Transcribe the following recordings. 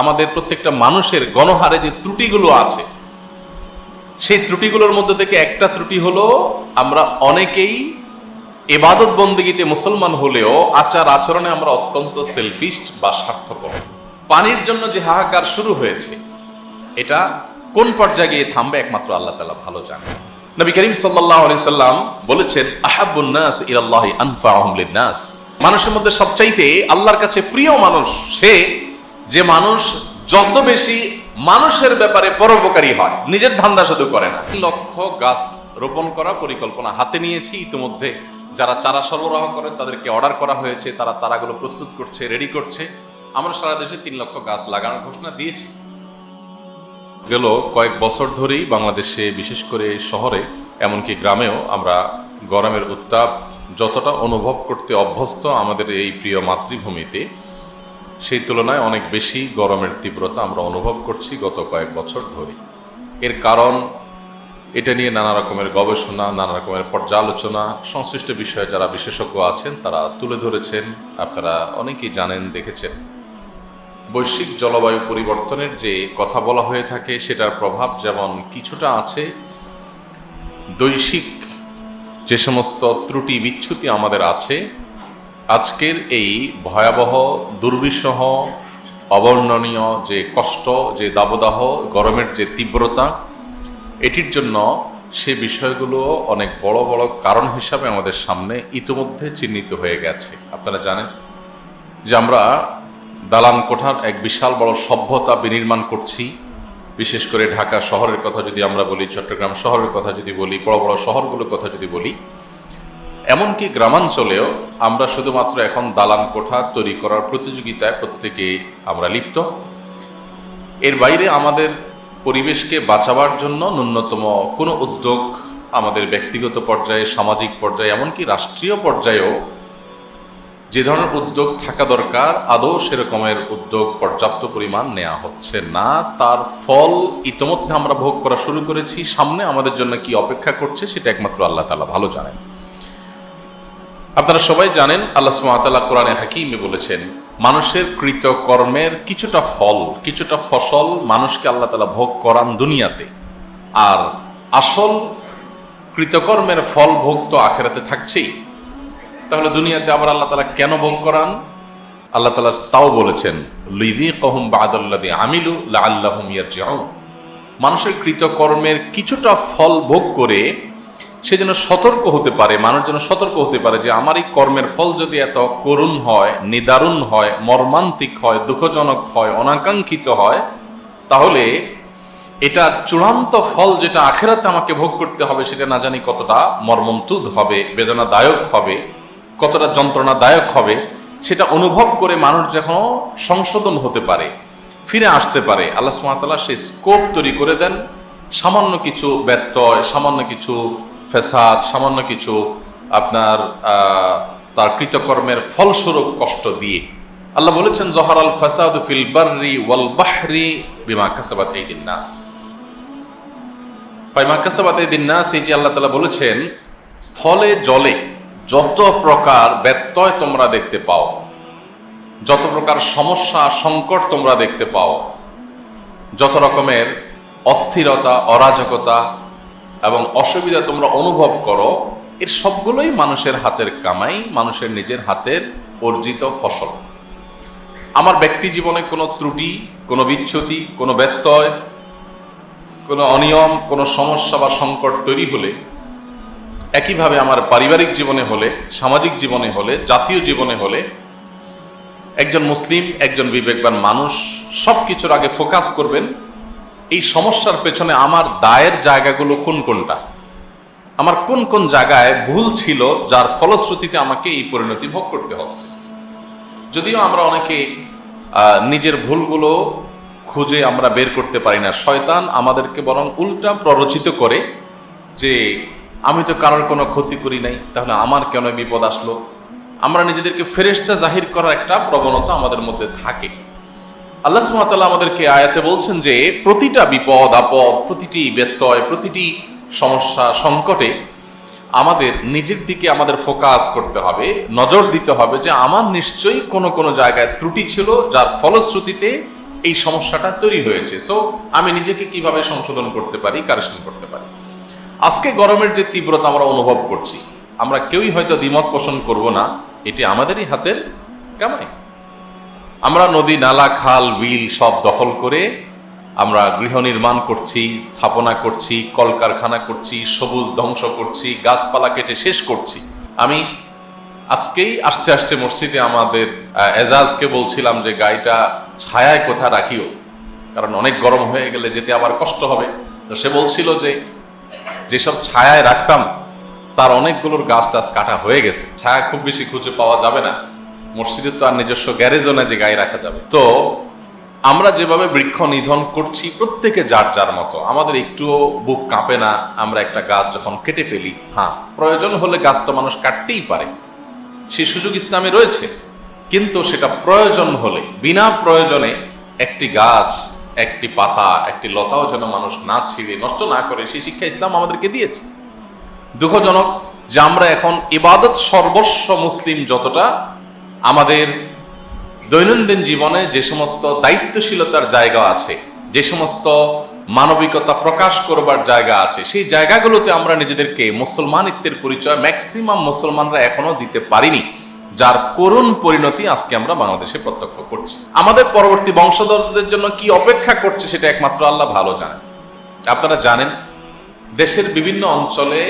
আমাদের প্রত্যেকটা মানুষের গণহারে যে ত্রুটিগুলো আছে, সেই ত্রুটিগুলোর মধ্যে থেকে একটা ত্রুটি হলো, আমরা অনেকেই এবাদত বন্দিগিতে মুসলমান হলেও আচার আচরণে আমরা অত্যন্ত সেলফিস্ট বা স্বার্থপর। পানির জন্য যে হাহাকার শুরু হয়েছে, এটা কোন পর্যায়ে গিয়ে থামবে একমাত্র আল্লাহ তালা ভালো জানে নবী করিম সাল্লাহ সাল্লাম বলেছেন আহাবুন্নাস ইরাল্লাহি আনফাহুম লিন্নাস মানুষের মধ্যে সবচাইতে আল্লাহর কাছে প্রিয় মানুষ সে যে মানুষ যত বেশি মানুষের ব্যাপারে পরোপকারী হয়, নিজের ধান্দা শুধু করে না। লক্ষ গাছ রোপণ করা পরিকল্পনা হাতে নিয়েছি। ইতিমধ্যে যারা চারা সরবরাহ করে, তাদেরকে অর্ডার করা হয়েছে। তারা তারাগুলো প্রস্তুত করছে রেডি করছে। আমরা সারা দেশে তিন লক্ষ গাছ লাগানোর ঘোষণা দিয়েছি। গেল কয়েক বছর ধরেই বাংলাদেশে, বিশেষ করে শহরে, এমনকি গ্রামেও আমরা গরমের উত্তাপ যতটা অনুভব করতে অভ্যস্ত আমাদের এই প্রিয় মাতৃভূমিতে সেই তুলনায় অনেক বেশি গরমের তীব্রতা আমরা অনুভব করছি গত কয়েক বছর ধরে। এর কারণ, এটা নিয়ে নানা রকমের গবেষণা, নানা রকমের পর্যালোচনা, সংশ্লিষ্ট বিষয়ে যারা বিশেষজ্ঞ আছেন, তারা তুলে ধরেছেন, আপনারা অনেকেই জানেন, দেখেছেন। বৈশ্বিক জলবায়ু পরিবর্তনের যে কথা বলা হয়ে থাকে, সেটার প্রভাব যেমন কিছুটা আছে দৈশিক যে সমস্ত ত্রুটি বিচ্ছুতি আমাদের আছে আজকের এই ভয়াবহ, দুর্বিষহ, অবর্ণনীয় যে কষ্ট, যে দাবদাহ, গরমের যে তীব্রতা, এটির জন্য সে বিষয়গুলো অনেক বড় বড় কারণ হিসাবে আমাদের সামনে ইতিমধ্যে চিহ্নিত হয়ে গেছে। আপনারা জানেন যে আমরা দালান কোঠার এক বিশাল বড় সভ্যতা বিনির্মাণ করছি। বিশেষ করে ঢাকা শহরের কথা যদি আমরা বলি, চট্টগ্রাম শহরের কথা যদি বলি, বড় বড় শহরগুলোর কথা যদি বলি এমনকি গ্রামাঞ্চলেও আমরা শুধুমাত্র এখন দালান কোঠা তৈরি করার প্রতিযোগিতায় প্রত্যেকে আমরা লিপ্ত। এর বাইরে আমাদের পরিবেশকে বাঁচাবার জন্য ন্যূনতম কোনো উদ্যোগ আমাদের ব্যক্তিগত পর্যায়ে, সামাজিক পর্যায়ে, এমনকি রাষ্ট্রীয় পর্যায়েও যে ধরনের উদ্যোগ থাকা দরকার, আদৌ সেরকমের উদ্যোগ পর্যাপ্ত পরিমাণ নেওয়া হচ্ছে না। তার ফল ইতোমধ্যে আমরা ভোগ করা শুরু করেছি। সামনে আমাদের জন্য কি অপেক্ষা করছে, সেটা একমাত্র আল্লাহ তালা ভালো জানেন। আপনারা সবাই জানেন আল্লাহ সুমাতাল্লাহ কোরআনে হাকিমে বলেছেন, মানুষের কৃত কর্মের কিছুটা ফল, কিছুটা ফসল মানুষকে আল্লাহ তালা ভোগ করান দুনিয়াতে। আর আসল কৃতকর্মের ফল ভোগ তো আখেরাতে থাকছেই। তাহলে দুনিয়াতে আবার আল্লাহ তালা কেন ভোগ করান? আল্লাহ তালা তাও বলেছেন লিদি কহম বাদল্লাদি আমিলু লা আল্লাহম ইয়ার মানুষের কৃতকর্মের কিছুটা ফল ভোগ করে সে যেন সতর্ক হতে পারে, মানুষ যেন সতর্ক হতে পারে যে আমার এই কর্মের ফল যদি এত করুণ হয়, নিদারুণ হয়, মর্মান্তিক হয়, দুঃখজনক হয়, অনাকাঙ্ক্ষিত হয়, তাহলে এটার চূড়ান্ত ফল যেটা আখেরাতে আমাকে ভোগ করতে হবে সেটা না জানি কতটা মর্মন্তুদ হবে, বেদনাদায়ক হবে, কতটা যন্ত্রণাদায়ক হবে, সেটা অনুভব করে মানুষ যখন সংশোধন হতে পারে, ফিরে আসতে পারে। আল্লাহ সুমাতাল্লাহ সেই স্কোপ তৈরি করে দেন, সামান্য কিছু ব্যত্যয়, সামান্য কিছু ফেসাদ, সামান্য কিছু আপনার তার কৃতকর্মের ফলস্বরূপ কষ্ট দিয়ে। আল্লাহ বলেছেন, জহর আল ফাসাদ ফিল বাররি ওয়াল বাহরি বিমা কাসাবাত এই দিন নাস ফাইমা কাসাবাত এই দিন নাস, এই যে আল্লাহ তালা বলেছেন, স্থলে, জলে যত প্রকার ব্যত্যয় তোমরা দেখতে পাও, যত প্রকার সমস্যা, সংকট তোমরা দেখতে পাও, যত রকমের অস্থিরতা, অরাজকতা এবং অসুবিধা তোমরা অনুভব করো, এর সবগুলোই মানুষের হাতের কামাই, মানুষের নিজের হাতের অর্জিত ফসল। আমার ব্যক্তি জীবনে কোনো ত্রুটি, কোনো বিচ্ছুতি, কোনো ব্যত্যয়, কোনো অনিয়ম, কোনো সমস্যা বা সংকট তৈরি হলে, একইভাবে আমার পারিবারিক জীবনে হলে, সামাজিক জীবনে হলে, জাতীয় জীবনে হলে, একজন মুসলিম, একজন বিবেকবান মানুষ সব কিছুর আগে ফোকাস করবেন এই সমস্যার পেছনে আমার দায়ের জায়গাগুলো কোন কোনটা? আমার কোন কোন জায়গায় ভুল ছিল যার ফলশ্রুতিতে আমাকে এই পরিণতি ভোগ করতে হচ্ছে যদিও আমরা অনেকে নিজের ভুলগুলো খুঁজে আমরা বের করতে পারি না। শয়তান আমাদেরকে বরং উল্টা প্ররোচিত করে যে, আমি তো কারোর কোনো ক্ষতি করি নাই, তাহলে আমার কেন বিপদ আসলো? আমরা নিজেদেরকে ফেরেস্তা জাহির করার একটা প্রবণতা আমাদের মধ্যে থাকে। আল্লাহ সুমাতাল্লাহ আমাদেরকে আয়াতে বলছেন যে, প্রতিটা বিপদ, আপদ, প্রতিটি ব্যত্যয়, প্রতিটি সমস্যা, সংকটে আমাদের নিজের দিকে আমাদের ফোকাস করতে হবে, নজর দিতে হবে যে, আমার নিশ্চয়ই কোনো কোনো জায়গায় ত্রুটি ছিল যার ফলশ্রুতিতে এই সমস্যাটা তৈরি হয়েছে। সো আমি নিজেকে কীভাবে সংশোধন করতে পারি, কারেকশন করতে পারি? আজকে গরমের যে তীব্রতা আমরা অনুভব করছি, আমরা কেউই হয়তো দ্বিমত পোষণ করব না, এটি আমাদেরই হাতের কামাই। আমরা নদী, নালা, খাল, বিল সব দখল করে আমরা গৃহ নির্মাণ করছি, স্থাপনা করছি, কলকারখানা করছি, সবুজ ধ্বংস করছি, গাছপালা কেটে শেষ করছি। আমি আজকেই আসতে আসতে মসজিদে আমাদের এজাজকে বলছিলাম যে গাড়িটা ছায়ায় কোথা রাখিও, কারণ অনেক গরম হয়ে গেলে যেতে আবার কষ্ট হবে। তো সে বলছিল যে যেসব ছায়ায় রাখতাম, তার অনেকগুলোর গাছ টাছ কাটা হয়ে গেছে। ছায়া খুব বেশি খুঁজে পাওয়া যাবে না। মসজিদে তো আর নিজস্ব গ্যারেজও না যে গায়ে রাখা যাবে। তো আমরা যেভাবে বৃক্ষ নিধন করছি, প্রত্যেকে যার যার মতো। আমাদের একটুও বুক কাঁপে না, আমরা একটা গাছ যখন কেটে ফেলি হ্যাঁ প্রয়োজন হলে গাছ তো মানুষ কাটতেই পারে। সেই সুযোগ ইসলামে রয়েছে, কিন্তু সেটা প্রয়োজন হলে, বিনা প্রয়োজনে একটি গাছ, একটি পাতা, একটি লতাও যেন মানুষ না ছিঁড়ে, নষ্ট না করে, সেই শিক্ষা ইসলাম আমাদেরকে দিয়েছে। দুঃখজনক যে আমরা এখন ইবাদত সর্বস্ব মুসলিম যতটা আমাদের দৈনন্দিন জীবনে যে সমস্ত দায়িত্বশীলতার জায়গা আছে, যে সমস্ত মানবিকতা প্রকাশ করবার জায়গা আছে, সেই জায়গাগুলোতে আমরা নিজেদেরকে মুসলমানিত্বের পরিচয় ম্যাক্সিমাম মুসলমানরা এখনও দিতে পারিনি, যার করুণ পরিণতি আজকে আমরা বাংলাদেশে প্রত্যক্ষ করছি। আমাদের পরবর্তী বংশধরদের জন্য কি অপেক্ষা করছে সেটা একমাত্র আল্লাহ ভালো জানেন। আপনারা জানেন, দেশের বিভিন্ন অঞ্চলে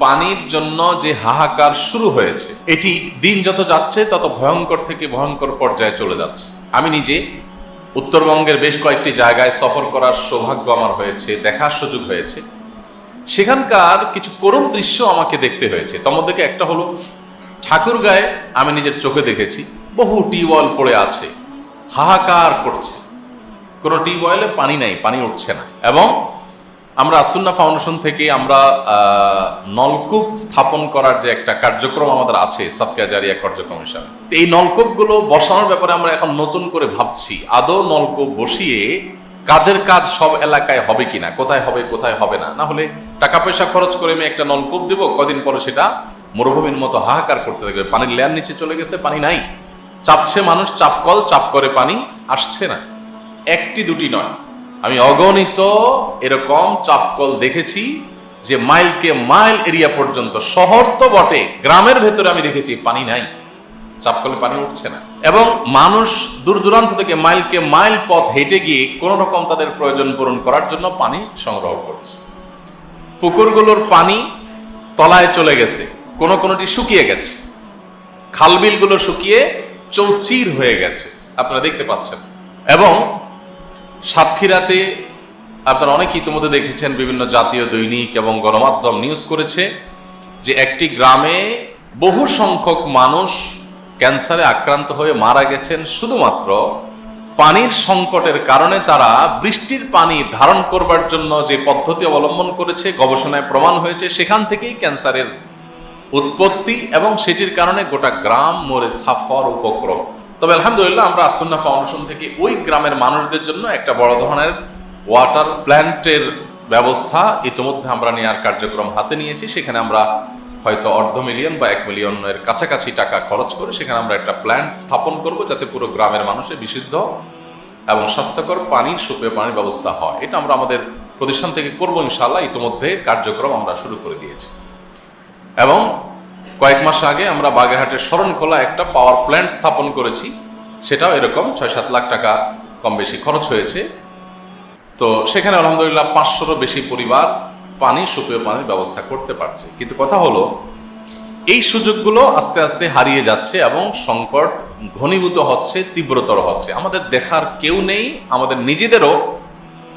পানির জন্য যে হাহাকার শুরু হয়েছে, এটি দিন যত যাচ্ছে, তত ভয়ঙ্কর থেকে ভয়ঙ্কর পর্যায়ে চলে যাচ্ছে। আমি নিজে উত্তরবঙ্গের বেশ কয়েকটি জায়গায় সফর করার সৌভাগ্য আমার হয়েছে, দেখার সুযোগ হয়েছে। সেখানকার কিছু করুণ দৃশ্য আমাকে দেখতে হয়েছে। তোমাদেরকে একটা হলো, ঠাকুরগাঁয়ে আমি নিজের চোখে দেখেছি, বহু টিউবওয়েল পড়ে আছে, হাহাকার করছে। কোনো টিউবওয়েলে পানি নাই, পানি উঠছে না। এবং আমরা আসুন্না ফাউন্ডেশন থেকে আমরা নলকূপ স্থাপন করার যে একটা কার্যক্রম আমাদের আছে সাবকাজারিয়া কার্যক্রম হিসাবে। এই নলকূপগুলো বসানোর ব্যাপারে আমরা এখন নতুন করে ভাবছি, আদৌ নলকূপ বসিয়ে কাজের কাজ সব এলাকায় হবে কিনা, কোথায় হবে কোথায় হবে না? না হলে টাকা পয়সা খরচ করে আমি একটা নলকূপ দেবো, কদিন পরে সেটা মরুভূমির মতো হাহাকার করতে থাকবে। পানির লেয়ার নিচে চলে গেছে, পানি নাই। চাপছে মানুষ, চাপ কল, চাপ করে পানি, আসছে না। একটি দুটি নয়। আমি অগণিত এরকম চাপকল দেখেছি যে মাইলকে মাইল এরিয়া পর্যন্ত শহর তো বটে, গ্রামের ভেতরে আমি দেখেছি, পানি নাই। চাপকলে পানি উঠছে না। এবং মানুষ দূর দূরান্ত থেকে মাইলকে মাইল পথ হেঁটে গিয়ে কোন রকম তাদের প্রয়োজন পূরণ করার জন্য পানি সংগ্রহ করছে। পুকুরগুলোর পানি তলায় চলে গেছে, কোন কোনটি শুকিয়ে গেছে। খালবিলগুলো শুকিয়ে চৌচির হয়ে গেছে, আপনারা দেখতে পাচ্ছেন। এবং সাতক্ষীরাতে আপনারা অনেক ইতিমধ্যে দেখেছেন বিভিন্ন জাতীয় দৈনিক এবং গণমাধ্যম নিউজ করেছে যে একটি গ্রামে বহু সংখ্যক মানুষ ক্যান্সারে আক্রান্ত হয়ে মারা গেছেন। শুধুমাত্র পানির সংকটের কারণে তারা বৃষ্টির পানি ধারণ করবার জন্য যে পদ্ধতি অবলম্বন করেছে, গবেষণায় প্রমাণ হয়েছে, সেখান থেকেই ক্যান্সারের উৎপত্তি এবং সেটির কারণে গোটা গ্রাম মরে সাফর উপক্রম। তবে আলহামদুলিল্লাহ আমরা আসন্না ফাউন্ডেশন থেকে ওই গ্রামের মানুষদের জন্য একটা বড় ধরনের ওয়াটার প্ল্যান্টের ব্যবস্থা ইতিমধ্যে আমরা নেওয়ার কার্যক্রম হাতে নিয়েছি। সেখানে আমরা হয়তো অর্ধ মিলিয়ন বা এক মিলিয়নের কাছাকাছি টাকা খরচ করে সেখানে আমরা একটা প্ল্যান্ট স্থাপন করব যাতে পুরো গ্রামের মানুষের বিশুদ্ধ এবং স্বাস্থ্যকর পানির সুপেয় পানির ব্যবস্থা হয়। এটা আমরা আমাদের প্রতিষ্ঠান থেকে করব ইনশাল্লাহ ইতিমধ্যে কার্যক্রম আমরা শুরু করে দিয়েছি। এবং কয়েক মাস আগে আমরা বাগেরহাটের শরণখোলা একটা পাওয়ার প্ল্যান্ট স্থাপন করেছি। সেটাও এরকম ছয় সাত লাখ টাকা কম বেশি খরচ হয়েছে। তো সেখানে আলহামদুলিল্লাহ পাঁচশোরও বেশি পরিবার পানি, সুপেয় পানির ব্যবস্থা করতে পারছে। কিন্তু কথা হলো, এই সুযোগগুলো আস্তে আস্তে হারিয়ে যাচ্ছে এবং সংকট ঘনীভূত হচ্ছে, তীব্রতর হচ্ছে। আমাদের দেখার কেউ নেই, আমাদের নিজেদেরও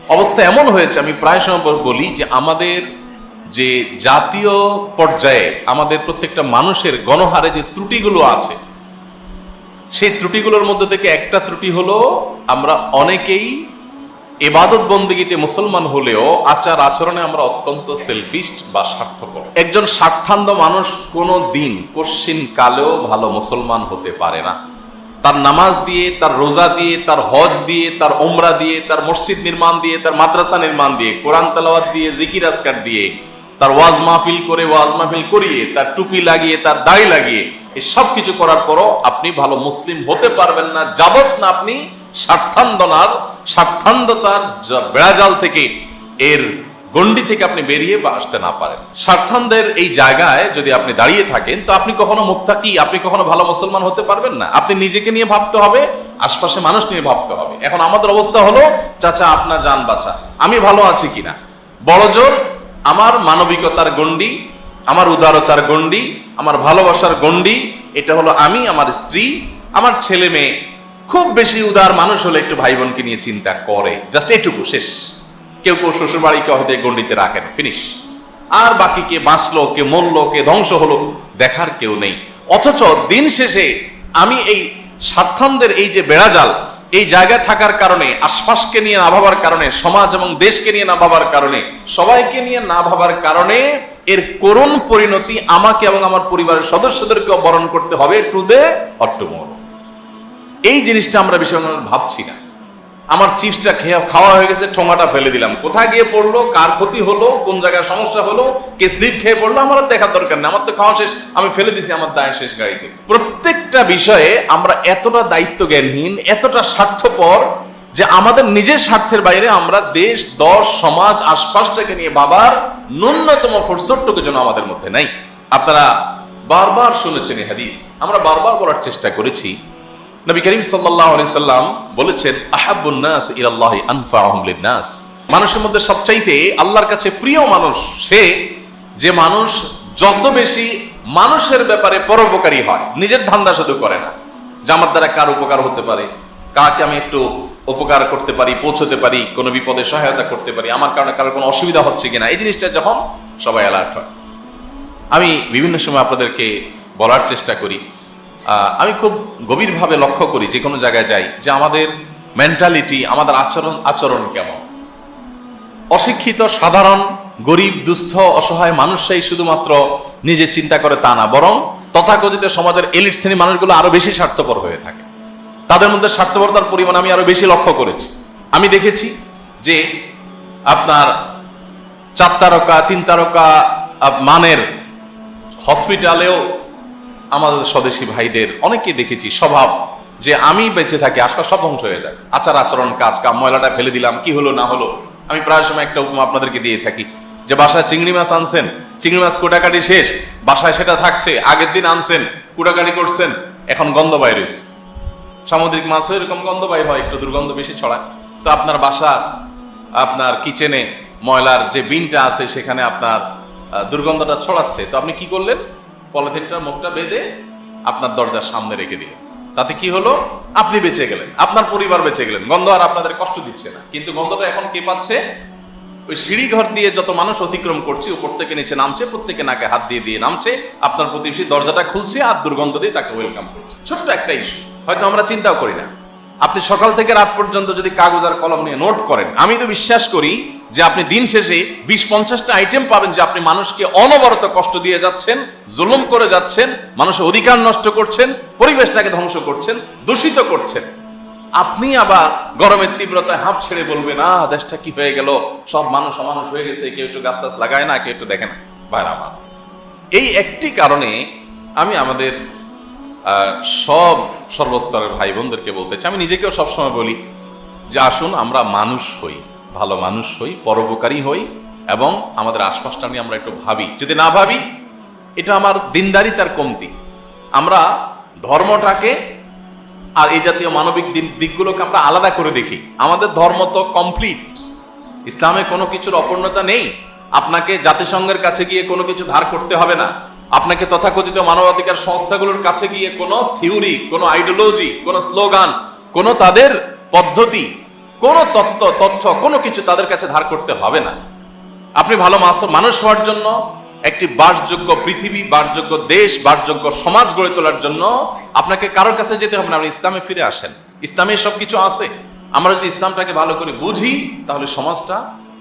অবস্থা এমন হয়েছে, আমি প্রায় সময় বলি যে আমাদের যে জাতীয় পর্যায়ে আমাদের প্রত্যেকটা মানুষের গণহারে যে ত্রুটিগুলো আছে, সেই ত্রুটিগুলোর মধ্যে থেকে একটা ত্রুটি হলো, আমরা অনেকেই এবাদত বন্দীগীতে মুসলমান হলেও আচার আচরণে আমরা অত্যন্ত সেলফিস্ট বা স্বার্থপর। একজন স্বার্থান্ধ মানুষ কোনো দিন কশিন কালেও ভালো মুসলমান হতে পারে না। তার নামাজ দিয়ে, তার রোজা দিয়ে, তার হজ দিয়ে, তার ওমরা দিয়ে, তার মসজিদ নির্মাণ দিয়ে, তার মাদ্রাসা নির্মাণ দিয়ে, কোরআন তালাওয়াত দিয়ে, জিকির আসকার দিয়ে তার ওয়াজ মাহফিল করে, ওয়াজ মাহফিল করিয়ে, তার টুপি লাগিয়ে, তার দাড়ি লাগিয়ে, এই সব কিছু করার পরও আপনি ভালো মুসলিম হতে পারবেন না যাবত না আপনি স্বার্থান্দনার, স্বার্থান্ধতার বেড়াজাল থেকে এর গণ্ডি থেকে আপনি বেরিয়ে বা আসতে না পারেন। স্বার্থান্ধের এই জায়গায় যদি আপনি দাঁড়িয়ে থাকেন, তো আপনি কখনো মুক্তাকি, আপনি কখনো ভালো মুসলমান হতে পারবেন না। আপনি নিজেকে নিয়ে ভাবতে হবে, আশপাশে মানুষ নিয়ে ভাবতে হবে। এখন আমাদের অবস্থা হলো, চাচা আপনার যান বাঁচা আমি ভালো আছি কিনা? বড় জোর আমার মানবিকতার গণ্ডি, আমার উদারতার গণ্ডি, আমার ভালোবাসার গণ্ডি, এটা হলো আমি, আমার স্ত্রী, আমার ছেলে মেয়ে। খুব বেশি উদার মানুষ হলে একটু ভাই বোনকে নিয়ে চিন্তা করে। জাস্ট এটুকু, শেষ। কেউ কেউ শ্বশুর বাড়িকে হয়তো গণ্ডিতে রাখেন, ফিনিশ। আর বাকি কে বাঁচলো, কে মরলো, কে ধ্বংস হলো, দেখার কেউ নেই। অথচ দিন শেষে আমি এই স্বার্থানদের এই যে বেড়াজাল এই জায়গা থাকার কারণে, আশপাশকে নিয়ে না ভাবার কারণে, সমাজ এবং দেশকে নিয়ে না ভাবার কারণে, সবাইকে নিয়ে না ভাবার কারণে এর করুণ পরিণতি আমাকে এবং আমার পরিবারের সদস্যদেরকে বরণ করতে হবে টু দে অট্টমোর এই জিনিসটা আমরা বেশি ভাবছি না। আমার চিপসটা খেয়ে খাওয়া হয়ে গেছে, ঠোঙাটা ফেলে দিলাম। কোথায় গিয়ে পড়ল, কার ক্ষতি হলো, কোন জায়গায় সমস্যা হলো, কে স্লিপ খেয়ে পড়ল, আমার আর দেখার দরকার নেই। আমার তো খাওয়া শেষ, আমি ফেলে দিছি আমার দায় শেষ গাড়িতে। প্রত্যেকটা বিষয়ে আমরা এতটা দায়িত্ব জ্ঞানহীন এতটা স্বার্থপর যে আমাদের নিজের স্বার্থের বাইরে আমরা দেশ, দশ, সমাজ, আশপাশটাকে নিয়ে বাবার ন্যূনতম ফুরসটটুকু যেন আমাদের মধ্যে নাই। আপনারা বারবার শুনেছেন হাদিস। আমরা বারবার বলার চেষ্টা করেছি নবী করিম সাল্লাম বলেছেন, আহাব্বুন নাস ইলাল্লাহি আনফাউহুম লিন-নাস। মানুষের মধ্যে সবচাইতে আল্লাহর কাছে প্রিয় মানুষ সে, যে মানুষ যত বেশি মানুষের ব্যাপারে পরোপকারী হয়, নিজের ধান্দা শুধু করে না, যে আমার দ্বারা কার উপকার হতে পারে, কাকে আমি একটু উপকার করতে পারি, পৌঁছতে পারি, কোনো বিপদে সহায়তা করতে পারি, আমার কারণে কারোর কোনো অসুবিধা হচ্ছে কিনা, এই জিনিসটা যখন সবাই অ্যালার্ট হয়। আমি বিভিন্ন সময় আপনাদেরকে বলার চেষ্টা করি আমি খুব গভীরভাবে লক্ষ্য করি যে কোনো জায়গায় যাই যে আমাদের মেন্টালিটি আমাদের আচরণ আচরণ কেমন। অশিক্ষিত, সাধারণ, গরিব, দুস্থ, অসহায় মানুষরাই শুধুমাত্র নিজে চিন্তা করে তা না, বরং তথাকথিত সমাজের এলিট শ্রেণি মানুষগুলো আরও বেশি স্বার্থপর হয়ে থাকে। তাদের মধ্যে স্বার্থপরতার পরিমাণ আমি আরও বেশি লক্ষ্য করেছি। আমি দেখেছি যে আপনার চার তারকা, তিন তারকা মানের হসপিটালেও আমাদের স্বদেশী ভাইদের অনেকে দেখেছি, স্বভাব যে আমি বেঁচে থাকি, আশপাশ সব ধ্বংস হয়ে যায়। আচার, আচরণ, কাজ কাম, ময়লাটা ফেলে দিলাম, কি হলো, না হলো। আমি প্রায় সময় একটা উপমা আপনাদেরকে দিয়ে থাকি, যে বাসায় চিংড়ি মাছ আনছেন, চিংড়ি মাছ কোটাকাটি শেষ, বাসায় সেটা থাকছে, আগের দিন আনছেন, কুটাকাটি করছেন, এখন গন্ধ ভাইরাস সামুদ্রিক মাছও এরকম গন্ধ বাইর হয়, একটু দুর্গন্ধ বেশি ছড়ায়। তো আপনার বাসা, আপনার কিচেনে ময়লার যে বিনটা আছে, সেখানে আপনার দুর্গন্ধটা ছড়াচ্ছে। তো আপনি কি করলেন? পলিথিনটার মুখটা বেঁধে আপনার দরজার সামনে রেখে দিলেন। তাতে কি হলো? আপনি বেঁচে গেলেন, আপনার পরিবার বেঁচে গেলেন। গন্ধ আর আপনাদের কষ্ট দিচ্ছে না। কিন্তু গন্ধটা এখন কে পাচ্ছে? ওই সিঁড়ি ঘর দিয়ে যত মানুষ অতিক্রম করছে, উপর থেকে নিচে নামছে, প্রত্যেকে নাকে হাত দিয়ে দিয়ে নামছে, আপনার প্রতিবেশী দরজাটা খুলছে আর দুর্গন্ধ দিয়ে তাকে ওয়েলকাম করছে। ছোট্ট একটা ইস্যু হয়তো আমরা চিন্তাও করি না। আপনি সকাল থেকে রাত পর্যন্ত যদি কাগজ আর কলম নিয়ে নোট করেন আমি তো বিশ্বাস করি যে আপনি দিন শেষে বিশ পঞ্চাশটা আইটেম পাবেন যে আপনি মানুষকে অনবরত কষ্ট দিয়ে যাচ্ছেন জুলুম করে যাচ্ছেন মানুষের অধিকার নষ্ট করছেন পরিবেশটাকে ধ্বংস করছেন দূষিত করছেন। আপনি আবার গরমের তীব্রতায় হাঁপ ছেড়ে বলবেন না দেশটা কি হয়ে গেল? সব মানুষ অমানুষ হয়ে গেছে কেউ একটু গাছ টাছ লাগায় না কেউ একটু দেখে না। ভাইরা আমার এই একটি কারণে আমি আমাদের আহ, সব সর্বস্তরের ভাই বোনদেরকে বলতে চাই। আমি নিজেকেও সবসময় বলি যে আসুন, আমরা মানুষ হই, ভালো মানুষ হই, পরোপকারী হই এবং আমাদের আশপাশটা নিয়ে আমরা একটু ভাবি। যদি না ভাবি, এটা আমার দিনদারিতার কমতি। আমরা ধর্মটাকে আর এই জাতীয় মানবিক দিক- দিকগুলোকে আমরা আলাদা করে দেখি। আমাদের ধর্ম তো কমপ্লিট ইসলামে কোনো কিছুর অপূর্ণতা নেই। আপনাকে জাতিসংঘের কাছে গিয়ে কোনো কিছু ধার করতে হবে না। আপনাকে তথাকথিত মানবাধিকার সংস্থাগুলোর কাছে গিয়ে কোনো থিওরি, কোনো আইডিওলজি, কোনো স্লোগান, কোনো তাদের পদ্ধতি, কোনো তত্ত্ব, তথ্য, কোনো কিছু তাদের কাছে ধার করতে হবে না। আপনি ভালো মানুষ হওয়ার জন্য, একটি বাসযোগ্য পৃথিবী, বাসযোগ্য দেশ, বাসযোগ্য সমাজ গড়ে তোলার জন্য আপনাকে কারোর কাছে যেতে হবে না, আপনি ইসলামে ফিরে আসেন। ইসলামে সব কিছু আছে। আমরা যদি ইসলামটাকে ভালো করে বুঝি, তাহলে সমাজটা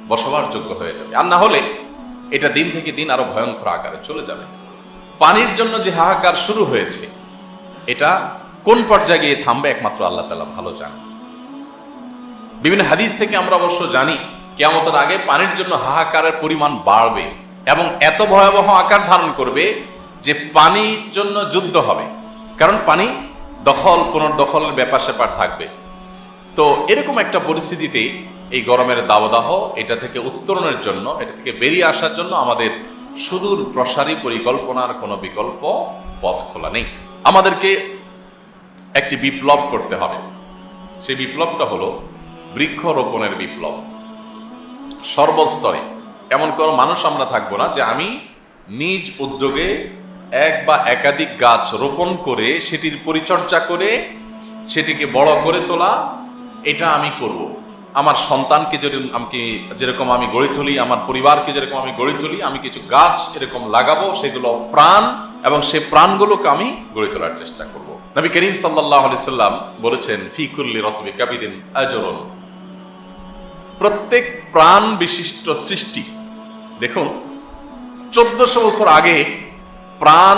বসবাস যোগ্য হয়ে যাবে। আর না হলে এটা দিন থেকে দিন আরও ভয়ঙ্কর আকারে চলে যাবে। পানির জন্য যে হাহাকার শুরু হয়েছে, এটা কোন পর্যায়ে গিয়ে থামবে একমাত্র আল্লাহ তালা ভালো জানেন। বিভিন্ন হাদিস থেকে আমরা অবশ্য জানি, কেয়ামতের আগে পানির জন্য হাহাকারের পরিমাণ বাড়বে এবং এত ভয়াবহ আকার ধারণ করবে যে পানির জন্য যুদ্ধ হবে। কারণ পানি দখল, পুনর্দখলের ব্যাপার স্যাপার থাকবে। তো এরকম একটা পরিস্থিতিতে এই গরমের দাবদাহ, এটা থেকে উত্তরণের জন্য, এটা থেকে বেরিয়ে আসার জন্য আমাদের সুদূর প্রসারী পরিকল্পনার কোনো বিকল্প পথ খোলা নেই। আমাদেরকে একটি বিপ্লব করতে হবে। সেই বিপ্লবটা হলো বৃক্ষরোপণের বিপ্লব। সর্বস্তরে। এমন কোনো মানুষ আমরা থাকব না যে আমি নিজ উদ্যোগে এক বা একাধিক গাছ রোপণ করে, সেটির পরিচর্যা করে, সেটিকে বড় করে তোলা, এটা আমি করব। আমার সন্তানকে যদি আমাকে যেরকম আমি গড়ে তুলি, আমার পরিবারকে যেরকম আমি গড়ে তুলি, আমি কিছু গাছ এরকম লাগাবো, সেগুলো প্রাণ, এবং সে প্রাণগুলোকে আমি গড়ে তোলার চেষ্টা করব। নবী করিম সাল্লাহ সাল্লাম বলেছেন ফিকুল্লি রতবি কাবিদিন আজরন। প্রত্যেক প্রাণ বিশিষ্ট সৃষ্টি, দেখুন, চোদ্দশো বছর আগে প্রাণ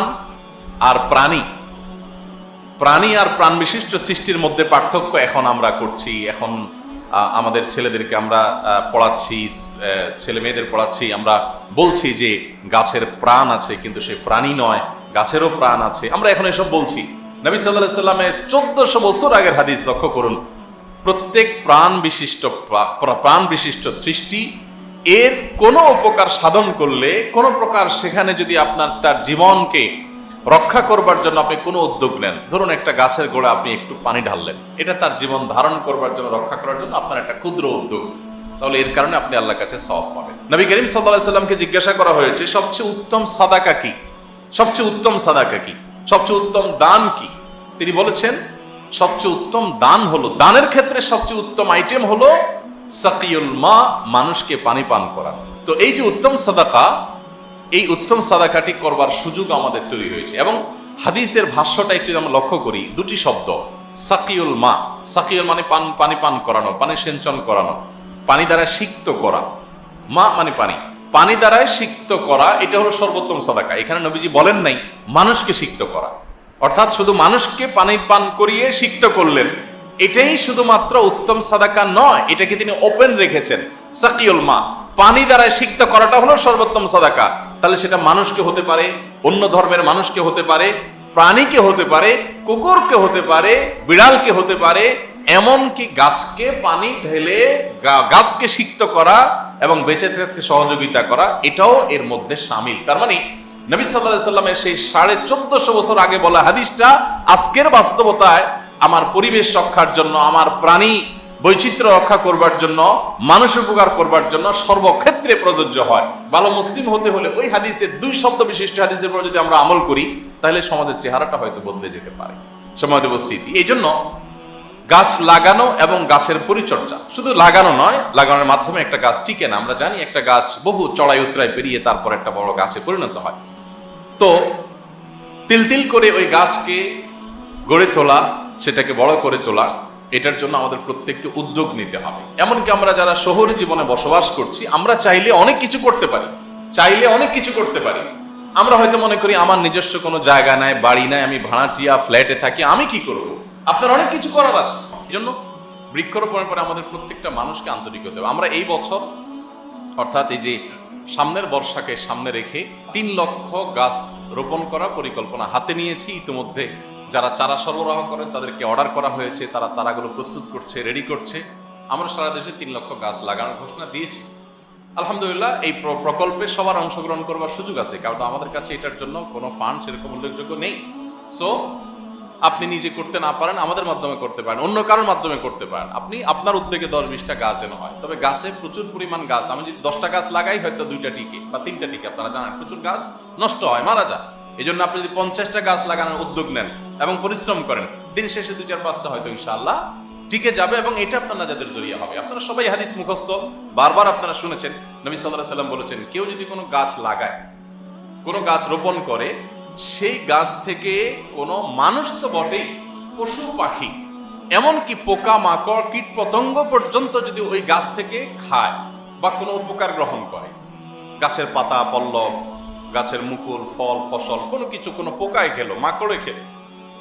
আর প্রাণী প্রাণী আর প্রাণ বিশিষ্ট সৃষ্টির মধ্যে পার্থক্য এখন আমরা করছি, এখন আমাদের ছেলেদেরকে আমরা পড়াচ্ছি ছেলে মেয়েদের পড়াচ্ছি, আমরা বলছি যে গাছের প্রাণ আছে, কিন্তু সে প্রাণী নয়, গাছেরও প্রাণ আছে। আমরা এখন এসব বলছি। নবী সাল্লাহ সাল্লামের চোদ্দশো বছর আগের হাদিস লক্ষ্য করুন। প্রত্যেক প্রাণ বিশিষ্ট প্রা- প্রা- প্রাণ বিশিষ্ট সৃষ্টি, এর কোনো উপকার সাধন করলে, কোনো প্রকার সেখানে যদি আপনার তার জীবনকে রক্ষা করবার জন্য আপনি কোনো উদ্যোগ নেন। ধরুন একটা গাছের গোড়া আপনি একটু পানি ঢাললেন। এটা তার জীবন ধারণ করবার জন্য, রক্ষা করার জন্য আপনার একটা ক্ষুদ্র উদ্যোগ। তাহলে এর কারণে আপনি আল্লাহর কাছে সওয়াব পাবেন। নবী করিম সাল্লাল্লাহু সাল্লামকে জিজ্ঞাসা করা হয়েছে, সবচেয়ে উত্তম সাদাকা কি? সবচেয়ে উত্তম সাদাকা কি? সবচেয়ে উত্তম দান কি? তিনি বলেছেন, সবচেয়ে উত্তম দান হলো, দানের ক্ষেত্রে সবচেয়ে উত্তম আইটেম হলো সাকিউল মা, মানুষকে পানি পান করানো তো এই যে উত্তম সাদাকা এই উত্তম সাদাকাটি করবার সুযোগ আমাদের তৈরি হয়েছে। এবং হাদিসের ভাষ্যটা একটু আমরা লক্ষ্য করি, দুটি শব্দ, সাকিউল মা, সাকিউল মানে পান, পানি পান করানো, পানি সেঞ্চন করানো, পানি দ্বারা সিক্ত করা। মা মানে পানি। পানি দ্বারায় সিক্ত করা, এটা হলো সর্বোত্তম সাদাকা। এখানে নবীজি বলেন নাই, মানুষকে সিক্ত করা। অর্থাৎ শুধু মানুষকে পানি পান করিয়ে সিক্ত করলেন, এটাই শুধুমাত্র উত্তম সাদাকা নয়, এটাকে তিনি ওপেন রেখেছেন। সাকিউল মা, পানি দ্বারা সিক্ত করাটা হলো সর্বোত্তম সাদাকা। তাহলে সেটা মানুষকে হতে পারে, অন্য ধর্মের মানুষকে হতে পারে, প্রাণীকে হতে পারে, কুকুরকে হতে পারে, বিড়ালকে হতে পারে, এমনকি গাছকে পানি ঢেলে গাছকে সিক্ত করা এবং বেঁচে থাকতে সহযোগিতা করা, এটাও এর মধ্যে সামিল। তার মানে নবী সাল্লাহ সাল্লামের সেই সাড়ে চোদ্দশো বছর আগে বলা হাদিসটা, আজকের বাস্তবতায় আমার পরিবেশ রক্ষার জন্য, আমার প্রাণী বৈচিত্র্য রক্ষা করবার জন্য, মানুষ উপকার করবার জন্য সর্বক্ষেত্রে প্রযোজ্য হয়। ভালো মুসলিম হতে হলে ওই হাদিসের দুই শব্দ বিশিষ্ট হাদিসের উপর যদি আমরা আমল করি, তাহলে সমাজের চেহারাটা হয়তো বদলে যেতে পারে। সমাজ উপস্থিতি। এই জন্য গাছ লাগানো এবং গাছের পরিচর্যা। শুধু লাগানো নয়, লাগানোর মাধ্যমে একটা গাছ টিকে না। আমরা জানি একটা গাছ বহু চড়াই উতরাই পেরিয়ে তারপর একটা বড় গাছে পরিণত হয়। তো তিল তিল করে ওই গাছকে গড়ে তোলা, সেটাকে বড় করে তোলা এটার জন্য আমাদের প্রত্যেককে উদ্যোগ নিতে হবে। এমনকি আমরা যারা শহরে জীবনে বসবাস করছি, আমরা চাইলে অনেক কিছু করতে পারি। চাইলে অনেক কিছু করতে পারি। আমরা হয়তো মনে করি, আমার নিজস্ব কোনো জায়গা নাই, বাড়ি নাই, আমি ভাড়াটিয়া, ফ্ল্যাটে থাকি, আমি কি করব? আপনার অনেক কিছু করার আছে। এই জন্য বৃক্ষরোপণের পরে আমাদের প্রত্যেকটা মানুষকে আন্তরিক হতে হবে আমরা এই বছর, অর্থাৎ এই যে সামনের বর্ষাকে সামনে রেখে তিন লক্ষ গাছ রোপণ করার পরিকল্পনা হাতে নিয়েছি। ইতিমধ্যে যারা চারা সরবরাহ করেন তাদেরকে অর্ডার করা হয়েছে, তারা তারাগুলো প্রস্তুত করছে রেডি করছে। আমরা সারা দেশে তিন লক্ষ গাছ লাগানোর ঘোষণা দিয়েছি। আলহামদুলিল্লাহ, এই প্রকল্পে সবার অংশগ্রহণ করবার সুযোগ আছে, কারণ আমাদের কাছে এটার জন্য কোনো ফান্ড সেরকম উল্লেখযোগ্য নেই। সো আপনি নিজে করতে না পারেন, আমাদের মাধ্যমে করতে পারেন, অন্য কারোর মাধ্যমে করতে পারেন। আপনি আপনার উদ্যোগে দশ বিশটা গাছ যেন হয়। তবে গাছে প্রচুর পরিমাণ গাছ, আমি যদি দশটা গাছ লাগাই, হয়তো দুইটা টিকে বা তিনটা টিকে। আপনারা জানেন, প্রচুর গাছ নষ্ট হয়, মারা যায়। এই জন্য আপনি যদি পঞ্চাশটা গাছ লাগানোর উদ্যোগ নেন এবং পরিশ্রম করেন। দিন শেষে দুই চার পাঁচটা হয়তো ইনশাআল্লাহ টিকে যাবে এবং এটা আপনার নাজাদের জড়িয়ে হবে। আপনারা সবাই হাদিস মুখস্থ। বারবার আপনারা শুনেছেন, নবী সাল্লাহ সাল্লাম বলেছেন, কেউ যদি কোনো গাছ লাগায়, কোনো গাছ রোপণ করে, সেই গাছ থেকে কোনো মানুষ তো বটেই পশু পাখি। এমনকি পোকা মাকড় কীট পতঙ্গ পর্যন্ত যদি ওই গাছ থেকে খায় বা কোনো উপকার গ্রহণ করে। গাছের পাতা, পল্লব, গাছের মুকুল, ফল, ফসল, কোনো কিছু, কোনো পোকায় খেলো মাকড়ে খেলো।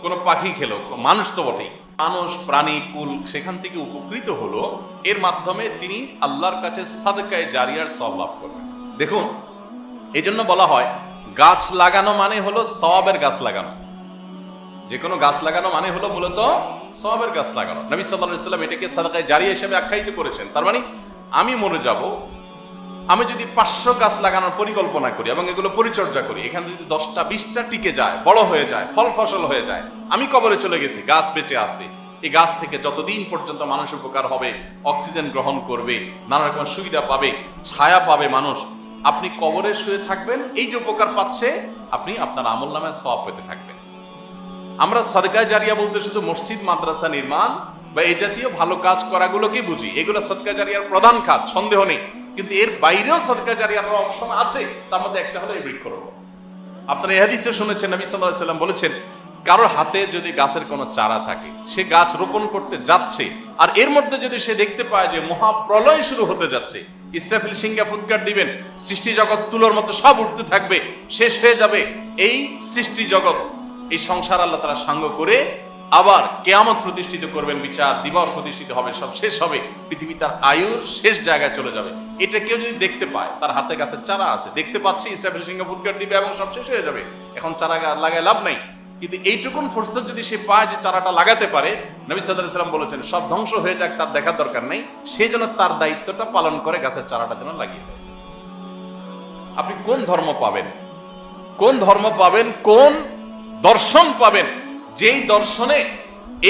কোনো পাখি খেলো, মানুষ তো বটেই। মানুষ, প্রাণী, কুল সেখান থেকে উপকৃত হলো, এর মাধ্যমে তিনি আল্লাহর কাছে সাদকায় জারিয়ার সব লাভ করবেন দেখুন এই জন্য বলা হয়, গাছ লাগানো মানে হলো সওয়াবের গাছ লাগানো। যে কোনো গাছ লাগানো মানে হলো মূলত সবের গাছ লাগানো। নবী সাল্লাহ সাল্লাম এটাকে সাদাকায় জারি হিসেবে আখ্যায়িত করেছেন। তার মানে আমি মনে যাব আমি যদি পাঁচশো গাছ লাগানোর পরিকল্পনা করি এবং এগুলো পরিচর্যা করি, এখানে যদি দশটা, বিশটা টিকে যায়, বড় হয়ে যায়, ফল ফসল হয়ে যায়, আমি কবরে চলে গেছি, গাছ বেঁচে আছে। এই গাছ থেকে যতদিন পর্যন্ত মানুষ উপকার হবে, অক্সিজেন গ্রহণ করবে, নানা রকম সুবিধা পাবে, ছায়া পাবে মানুষ, আপনি কবরে শুয়ে থাকবেন, এই যে উপকার পাচ্ছে, আপনি আপনার আমল নামে সব পেতে থাকবেন। আমরা সদকা জারিয়া বলতে শুধু মসজিদ, মাদ্রাসা নির্মাণ বা এই জাতীয় ভালো কাজ করাগুলোকে বুঝি। এগুলো সদকা জারিয়ার প্রধান কাজ, সন্দেহ নেই। কিন্তু এর বাইরেও সদকা জারিয়ার অপশন আছে, তার মধ্যে একটা হলো এই বৃক্ষরোপণ। আপনারা এহাদিসে শুনেছেন, নবী আলাইহি সাল্লাম বলেছেন, কারোর হাতে যদি গাছের কোনো চারা থাকে, সে গাছ রোপণ করতে যাচ্ছে, আর এর মধ্যে যদি সে দেখতে পায় যে মহাপ্রলয় শুরু হতে যাচ্ছে, ইসরাফিল সিংহা ফুৎকার দিবেন, সৃষ্টি জগৎ তুলোর মতো সব উঠতে থাকবে, শেষ হয়ে যাবে। এই সৃষ্টি জগৎ, এই সংসার আল্লাহ তারা সাঙ্গ করে আবার কেয়ামত প্রতিষ্ঠিত করবেন, বিচার দিবস প্রতিষ্ঠিত হবে, সব শেষ হবে, পৃথিবী তার আয়ুর শেষ জায়গায় চলে যাবে। এটা কেউ যদি দেখতে পায়, তার হাতে গাছের চারা আছে, দেখতে পাচ্ছি ইসরাফিল সিংহ ফুৎকার দিবে এবং সব শেষ হয়ে যাবে। এখন চারা লাগায় লাভ নাই। কিন্তু এইটুকুন ফুরসত যদি সে পায় যে চারাটা লাগাতে পারে, নবী সাল্লাল্লাহু ইসলাম বলেছেন, সব ধ্বংস হয়ে যাক, তার দেখার দরকার নেই, সে যেন তার দায়িত্বটা পালন করে, গাছের চারাটা যেন লাগিয়ে দেয়। আপনি কোন ধর্ম পাবেন? কোন ধর্ম পাবেন? কোন দর্শন পাবেন? যেই দর্শনে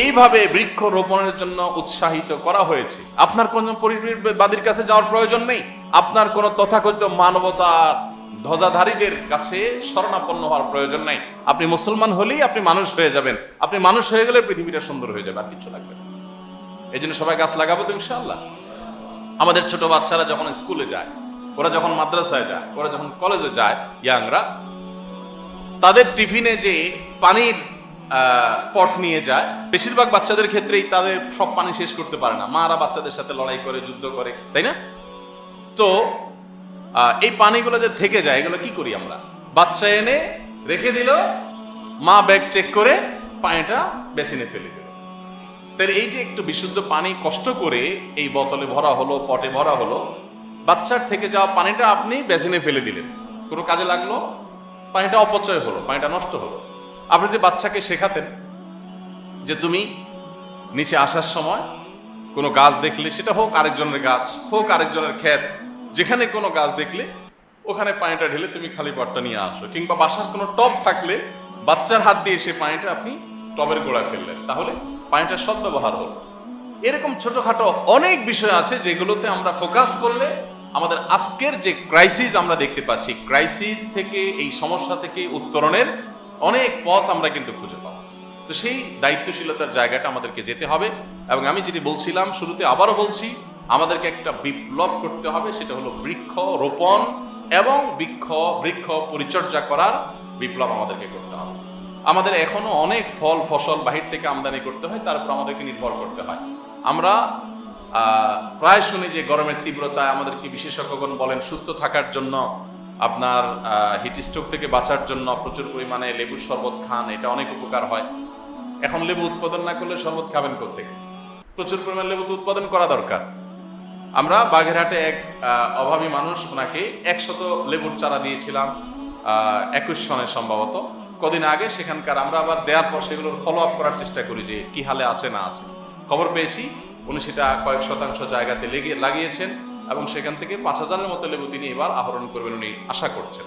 এইভাবে বৃক্ষ রোপণের জন্য উৎসাহিত করা হয়েছে, আপনার কোন পরিবাদীর কাছে যাওয়ার প্রয়োজন নেই। আপনার কোন তথাকথিত মানবতার ধ্বজাধারীদের কাছে শরণাপন্ন হওয়ার প্রয়োজন নাই। আপনি মুসলমান হলেই আপনি মানুষ হয়ে যাবেন। আপনি মানুষ হয়ে গেলে পৃথিবীটা সুন্দর হয়ে যাবে, আর কিছু লাগবে এই জন্য সবাই গাছ লাগাবো তো ইনশাল্লাহ আমাদের ছোট বাচ্চারা যখন স্কুলে যায়, ওরা যখন মাদ্রাসায় যায়, ওরা যখন কলেজে যায়, ইয়াংরা, তাদের টিফিনে যে পানির পট নিয়ে যায়। বেশিরভাগ বাচ্চাদের ক্ষেত্রেই তাদের সব পানি শেষ করতে পারে না। মারা বাচ্চাদের সাথে লড়াই করে, যুদ্ধ করে, তাই না? তো এই পানিগুলো যে থেকে যায়, এগুলো কি করি আমরা? বাচ্চা এনে রেখে দিল, মা ব্যাগ চেক করে পানিটা বেসিনে ফেলে দিল। তাহলে এই যে একটু বিশুদ্ধ পানি কষ্ট করে এই বোতলে ভরা হলো, পটে ভরা হলো, বাচ্চার থেকে যাওয়া পানিটা আপনি বেসিনে ফেলে দিলেন। কোনো কাজে লাগল? পানিটা অপচয় হলো, পানিটা নষ্ট হলো। আপনি যে বাচ্চাকে শেখাতেন যে তুমি নিচে আসার সময় কোনো গাছ দেখলে, সেটা হোক আরেকজনের গাছ, হোক আরেকজনের ক্ষেত, যেখানে কোনো গাছ দেখলে ওখানে পানিটা ঢেলে তুমি খালি পটটা নিয়ে আসো। কিংবা বাসার কোনো টব থাকলে বাচ্চার হাত দিয়ে সেই পানিটা আপনি টবের গোড়ায় ফেললেন। তাহলে পানিটা সদ্ব্যবহার হলো। এরকম ছোটখাটো অনেক বিষয় আছে যেগুলোতে আমরা ফোকাস করলে আমাদের আজকের যে ক্রাইসিস আমরা দেখতে পাচ্ছি। ক্রাইসিস থেকে, এই সমস্যা থেকে উত্তরণের অনেক পথ আমরা কিন্তু খুঁজে পাবো। তো সেই দায়িত্বশীলতার জায়গাটা আমাদেরকে যেতে হবে এবং আমি যেটি বলছিলাম, শুরুতে আবারও বলছি, আমাদেরকে একটা বিপ্লব করতে হবে, সেটা হলো বৃক্ষ রোপণ এবং বৃক্ষ বৃক্ষ পরিচর্যা করার বিপ্লব আমাদেরকে করতে হবে। আমাদের এখনও অনেক ফল, ফসল বাহির থেকে আমদানি করতে হয়, তার উপর আমাদেরকে নির্ভর করতে হয়। আমরা প্রায় শুনি যে গরমের তীব্রতায় আমাদেরকে বিশেষজ্ঞগণ বলেন, সুস্থ থাকার জন্য আপনার হিট স্ট্রোক থেকে বাঁচার জন্য প্রচুর পরিমাণে লেবুর শরবত খান, এটা অনেক উপকার হয়। এখন লেবু উৎপাদন না করলে শরবত খাবেন কোথেকে প্রচুর পরিমাণে লেবু তো উৎপাদন করা দরকার। আমরা বাগেরহাটে এক অভাবী মানুষ, ওনাকে একশত লেবুর চারা দিয়েছিলাম একুশ সনে সম্ভবত। কদিন আগে সেখানকার আমরা আবার দেওয়ার পর সেগুলোর ফলো আপ করার চেষ্টা করি যে কি হালে আছে না আছে। খবর পেয়েছি, উনি সেটা কয়েক শতাংশ জায়গাতে লেগে, লাগিয়েছেন। এবং সেখান থেকে পাঁচ হাজারের মতো লেবু তিনি এবার আহরণ করবেন উনি আশা করছেন।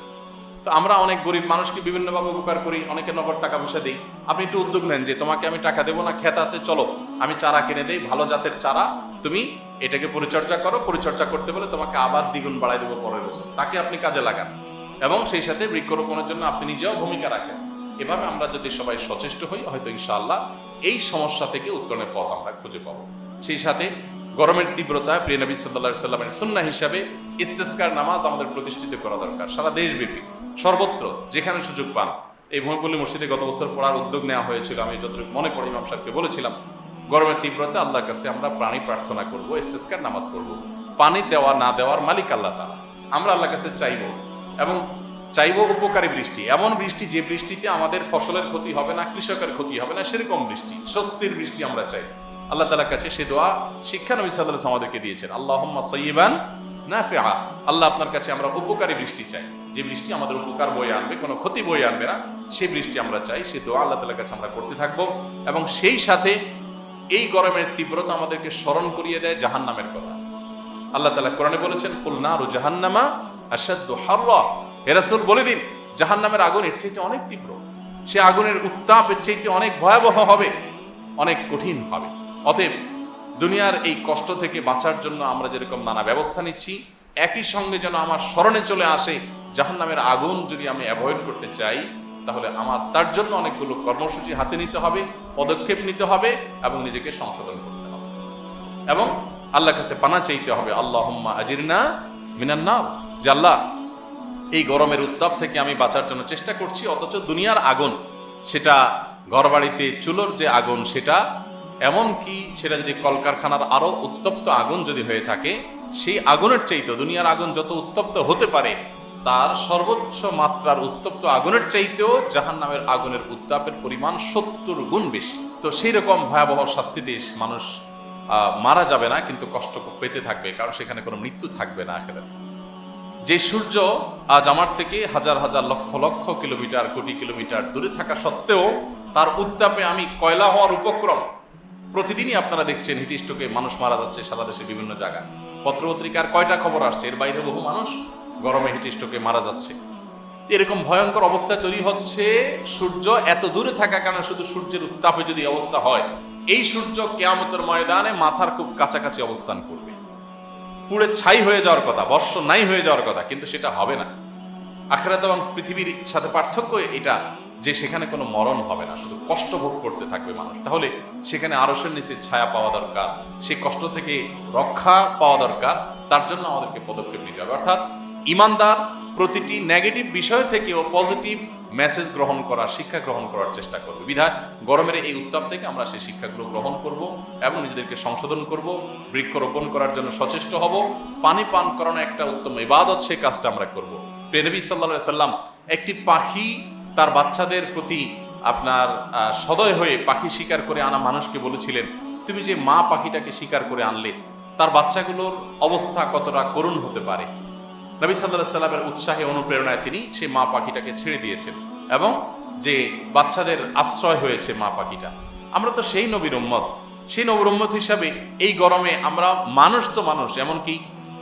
তো আমরা অনেক গরিব মানুষকে বিভিন্নভাবে উপকার করি অনেকে নগদ টাকা পয়সা দিই। আপনি একটু উদ্যোগ নেন যে তোমাকে আমি টাকা দেবো না খেত আছে, চলো। আমি চারা কিনে দেই, ভালো জাতের চারা। তুমি এটাকে পরিচর্যা করো, পরিচর্যা করতে বলে তোমাকে আবার দ্বিগুণ বাড়াই দেবো পরের বছর। তাকে আপনি কাজে লাগান। এবং সেই সাথে বৃক্ষরোপণের জন্য আপনি নিজেও ভূমিকা রাখেন। এভাবে আমরা যদি সবাই সচেষ্ট হই, হয়তো ইনশাআল্লাহ এই সমস্যা থেকে উত্তরণের পথ আমরা খুঁজে পাবো। সেই সাথে গরমের তীব্রতা প্রিয় নবী সাল্লাল্লাহু সাল্লামের সুন্নাহ হিসাবে ইস্তেস্কার নামাজ আমাদের প্রতিষ্ঠিত করা দরকার, সারা দেশব্যাপী, সর্বত্র যেখানে সুযোগ পান। এই ভূমিপল্লী মসজিদে গত বছর পড়ার উদ্যোগ নেওয়া হয়েছিল, আমি যতটুকু মনে পড়ে ইমাম সাহেবকে বলেছিলাম, গরমের তীব্রতা, আল্লাহর কাছে আমরা প্রাণী প্রার্থনা করব, ইস্তেস্কার নামাজ পড়ব। পানি দেওয়া না দেওয়ার মালিক আল্লাহ তাআলা। আমরা আল্লাহর কাছে চাইব এবং চাইব উপকারী বৃষ্টি। এমন বৃষ্টি যে বৃষ্টিতে আমাদের ফসলের ক্ষতি হবে না, কৃষকের ক্ষতি হবে না, সেরকম বৃষ্টি, স্বস্তির বৃষ্টি আমরা চাই। আল্লাহ তালার কাছে সে দোয়া শিক্ষা নবী সাল্লাল্লাহু আমাদেরকে দিয়েছেন। আল্লাহ সৈবান না ফেহা আল্লাহ আপনার কাছে আমরা উপকারী বৃষ্টি চাই। যে বৃষ্টি আমাদের উপকার বয়ে আনবে, কোনো ক্ষতি বয়ে আনবে না। সেই বৃষ্টি আমরা চাই, সে দোয়া আল্লাহ তালার কাছে আমরা করতে থাকব এবং সেই সাথে এই গরমের তীব্রতা আমাদেরকে স্মরণ করিয়ে দেয় জাহান্নামের কথা। আল্লাহ তালা কোরআনে বলেছেন কুলনারু জাহান্নামা আসাদ্দু হাররা। হে রাসূল, বলে দিন, জাহান্নামের আগুন এর চাইতে অনেক তীব্র। সে আগুনের উত্তাপ এর চাইতে অনেক ভয়াবহ হবে, অনেক কঠিন হবে। অতএব দুনিয়ার এই কষ্ট থেকে বাঁচার জন্য আমরা যেরকম নানা ব্যবস্থা নিচ্ছি, একই সঙ্গে যেন আমার স্মরণে চলে আসে, জাহান্নামের আগুন যদি আমি অ্যাভয়েড করতে চাই, তাহলে আমার তার জন্য অনেকগুলো কর্মসূচি হাতে নিতে হবে, পদক্ষেপ নিতে হবে এবং নিজেকে সংশোধন করতে হবে। এবং আল্লাহ কাছে পানা চাইতে হবে আল্লাহ আজিরনা মিনান্না যে আল্লাহ, এই গরমের উত্তাপ থেকে আমি বাঁচার জন্য চেষ্টা করছি, অথচ দুনিয়ার আগুন, সেটা ঘরবাড়িতে চুলোর যে আগুন, সেটা এমন কি সেটা যদি কলকারখানার আরও উত্তপ্ত আগুন যদি হয়ে থাকে, সেই আগুনের চাইতে দুনিয়ার আগুন যত উত্তপ্ত হতে পারে, তার সর্বোচ্চ মাত্রার উত্তপ্ত আগুনের চাইতেও জাহান নামের আগুনের উত্তাপের পরিমাণ সত্তর গুণ বেশি। তো সেই রকম ভয়াবহ শাস্তি শাস্তিতে মানুষ মারা যাবে না, কিন্তু কষ্ট পেতে থাকবে, কারণ সেখানে কোনো মৃত্যু থাকবে না আখেরাতে। যে সূর্য আজ আমার থেকে হাজার হাজার লক্ষ লক্ষ কিলোমিটার, কোটি কিলোমিটার দূরে থাকা সত্ত্বেও, তার উত্তাপে আমি কয়লা হওয়ার উপক্রম। প্রতিদিনই আপনারা দেখছেন হিটিস্টোকে মানুষ মারা যাচ্ছে সারা দেশে বিভিন্ন জায়গায়। পত্রপত্রিকার কয়টা খবর আসছে? এর বাইরে বহু মানুষ গরমে হিটিস্টোকে মারা যাচ্ছে। এরকম ভয়ঙ্কর অবস্থা তৈরি হচ্ছে সূর্য এত দূরে থাকা কারণে শুধু সূর্যের উত্তাপে যদি অবস্থা হয়, এই সূর্য কেয়ামতের ময়দানে মাথার খুব কাছাকাছি অবস্থান করবে। পুড়ে ছাই হয়ে যাওয়ার কথা, বর্ষ নাই হয়ে যাওয়ার কথা, কিন্তু সেটা হবে না। আখেরাত এবং পৃথিবীর সাথে পার্থক্য এটা যে সেখানে কোনো মরণ হবে না, শুধু কষ্ট ভোগ করতে থাকবে মানুষ। তাহলে সেখানে আরসের নিচে ছায়া পাওয়া দরকার সেই কষ্ট থেকে রক্ষা পাওয়া দরকার, তার জন্য আমাদেরকে পদক্ষেপ নিতে হবে। অর্থাৎ ইমানদার প্রতিটি নেগেটিভ বিষয় থেকেও পজিটিভ মেসেজ গ্রহণ করার, শিক্ষা গ্রহণ করার চেষ্টা করবে। বিধায় গরমের এই উত্তাপ থেকে আমরা সেই শিক্ষাগুলো গ্রহণ করব এবং নিজেদেরকে সংশোধন করব, বৃক্ষরোপণ করার জন্য সচেষ্ট হব। পানি পান করানো একটা উত্তম ইবাদত সেই কাজটা আমরা করব। প্রেনবী সাল্লা সাল্লাম একটি পাখি তার বাচ্চাদের প্রতি আপনার সদয় হয়ে পাখি শিকার করে আনা মানুষকে বলেছিলেন, তুমি যে মা পাখিটাকে শিকার করে আনলে, তার বাচ্চাগুলোর অবস্থা কতটা করুণ হতে পারে? নবী সাল্লাহ সাল্লামের উৎসাহে, অনুপ্রেরণায় তিনি সেই মা পাখিটাকে ছেড়ে দিয়েছেন এবং যে বাচ্চাদের আশ্রয় হয়েছে মা পাখিটা। আমরা তো সেই নবীর উম্মত। সেই নবীর উম্মত হিসাবে এই গরমে আমরা মানুষ তো মানুষ, এমনকি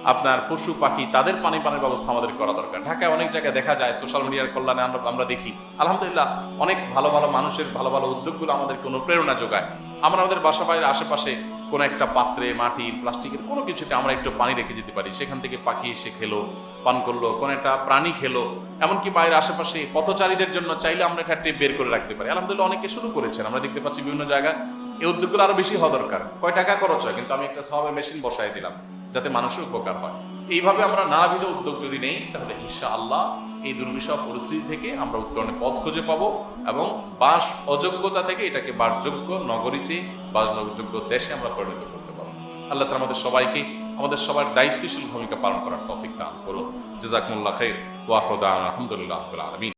আপনার পশু, পাখি, তাদের পানি পানির ব্যবস্থা আমাদের করা দরকার। ঢাকায় অনেক জায়গায় দেখা যায় সোশ্যাল মিডিয়ার কল্যাণে আমরা আমরা দেখি। আলহামদুলিল্লাহ, অনেক ভালো ভালো মানুষের ভালো ভালো উদ্যোগগুলো আমাদেরকে প্রেরণা যোগায়। আমরা আমাদের বাসা বাইরের আশেপাশে কোনো একটা পাত্রে, মাটির, প্লাস্টিকের কোনো কিছুতে আমরা একটু পানি রেখে দিতে পারি। সেখান থেকে পাখি এসে খেলো, পান করল, কোনো একটা প্রাণী খেলো। এমনকি বাইরের আশেপাশে পথচারীদের জন্য চাইলে আমরা একটা টেপ বের করে রাখতে পারি। আলহামদুলিল্লাহ, অনেকে শুরু করেছেন। আমরা দেখতে পাচ্ছি বিভিন্ন জায়গায় এই উদ্যোগগুলো আরও বেশি হওয়া দরকার। কয় টাকা খরচ হয়? কিন্তু আমি একটা সবে মেশিন বসাই দিলাম। যাতে মানুষের উপকার হয়। এইভাবে আমরা নানাবিধ উদ্যোগ যদি নেই, তাহলে ঈশা আল্লাহ এই দুর্বিষহ পরিস্থিতি থেকে আমরা উত্তরণের পথ খুঁজে পাবো এবং বাস অযোগ্যতা থেকে এটাকে বাসযোগ্য নগরীতে, বাসযোগ্য দেশে আমরা পরিণত করতে পারব। আল্লাহ তালা আমাদের সবাইকে আমাদের সবার দায়িত্বশীল ভূমিকা পালন করার তৌফিক দান করুন জাজাকুমুল্লাহ খের ওয়াহদান আলহামদুলিল্লাহ আলমিন।